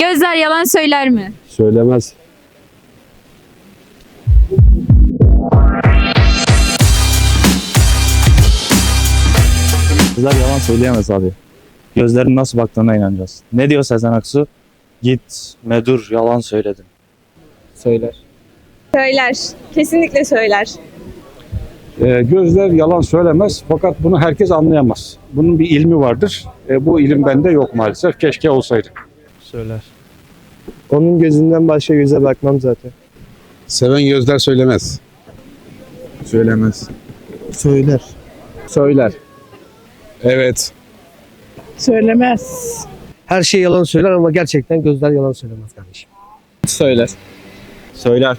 Gözler yalan söyler mi? Söylemez. Kızlar yalan söyleyemez abi. Gözlerin nasıl baktığına inanacağız. Ne diyor Sezen Aksu? Git, medur, yalan söyledin. Söyler. Söyler. Kesinlikle söyler. Ee, gözler yalan söylemez fakat bunu herkes anlayamaz. Bunun bir ilmi vardır. Ee, bu ilim bende yok maalesef. Keşke olsaydı. Söyler. Onun gözünden başka göze bakmam zaten. Seven gözler söylemez. Söylemez. Söyler. Söyler. Evet. Söylemez. Her şey yalan söyler ama gerçekten gözler yalan söylemez kardeşim. Söyler. Söyler.